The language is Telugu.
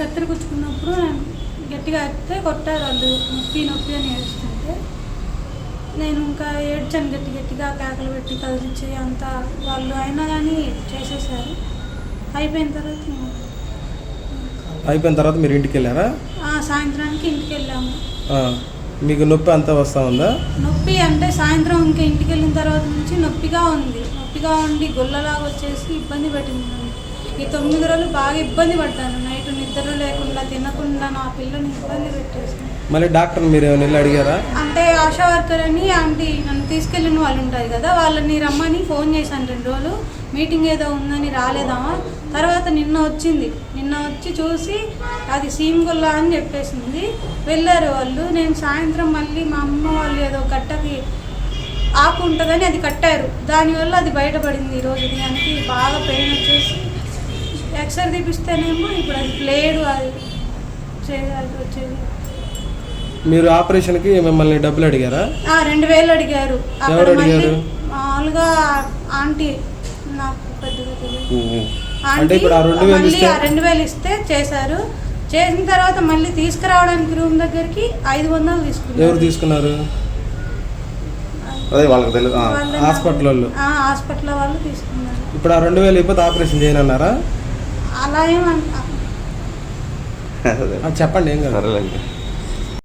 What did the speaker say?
కత్తిరి గుచ్చుకున్నప్పుడు నేను గట్టిగా అరిస్తే కొట్టారు వాళ్ళు నొప్పి నొప్పి అని ఏడుస్తుంటే. నేను ఇంకా ఏడ్చాను గట్టి గట్టిగా కేకలు పెట్టి కదిలించి అంతా వాళ్ళు అయినా కానీ చేసేసారు. అయిపోయిన తర్వాత అయిపోయిన తర్వాత మీరు ఇంటికి వెళ్ళారా సాయంత్రానికి ఇంటికి వెళ్ళాము మీకు నొప్పి అంతా వస్తూ ఉందా? నొప్పి అంటే సాయంత్రం ఇంకా ఇంటికి వెళ్ళిన తర్వాత నుంచి నొప్పిగా ఉంది. నొప్పిగా ఉండి గొల్లలాగా వచ్చేసి ఇబ్బంది పెట్టింది. ఈ తొమ్మిది రోజులు బాగా ఇబ్బంది పడ్డాను. నైట్ నిద్ర తినకుండా నా పిల్లని ఇబ్బంది పెట్టేసింది. మళ్ళీ డాక్టర్ని మీరు ఏమైనా వెళ్ళి అడిగారా? అంటే ఆశా వర్కర్ అని ఆంటీ నన్ను తీసుకెళ్ళిన వాళ్ళు ఉంటారు కదా వాళ్ళని రమ్మని ఫోన్ చేశాను రెండు రోజులు. మీటింగ్ ఏదో ఉందని రాలేదామా? తర్వాత నిన్న వచ్చింది. నిన్న వచ్చి చూసి అది సీమ్గొల్ల అని చెప్పేసింది. వెళ్ళారు వాళ్ళు. నేను సాయంత్రం మళ్ళీ మా అమ్మ వాళ్ళు ఏదో కట్టకి ఆకు ఉంటుందని అది కట్టారు. దానివల్ల అది బయటపడింది ఈరోజు దానికి బాగా పెయిన్ వచ్చేసి ఎక్స్రే తీపిస్తేనేమో ఇప్పుడు అది ప్లేడు అది. చేయాల్సి వచ్చేది. మీరు ఆపరేషన్కి మిమ్మల్ని డబ్బులు అడిగారా? ఆ, రెండు వేలు అడిగారు. అక్కడ ఎవరు మళ్ళీ అడిగారు? మామూలుగా ఆంటీ నాకు పెద్దగా తెలియదు. అంటే ఆంటీ ఇప్పుడు ఆ రెండు వేలు మళ్ళీ ఇస్తే ఆ రెండు వేలు ఇస్తే చేశారు. చేసిన తర్వాత మళ్ళీ తీసుకురావడానికి రూమ్ దగ్గరికి ఐదు వందలు ఎవరు తీసుకున్నారు? తీసుకున్నారు అదే వాళ్ళకి తెలియదు ఆ. వాళ్ళ- హాస్పిటల్ వాళ్ళు ఆ, హాస్పిటల్ వాళ్ళు తీసుకున్నారు. ఇప్పుడు ఆ రెండు వేలు అయిపోతే ఆపరేషన్ చేయనన్నారా? అలా ఏం అన్- చెప్పండి ఏం కాదు సరేలేండి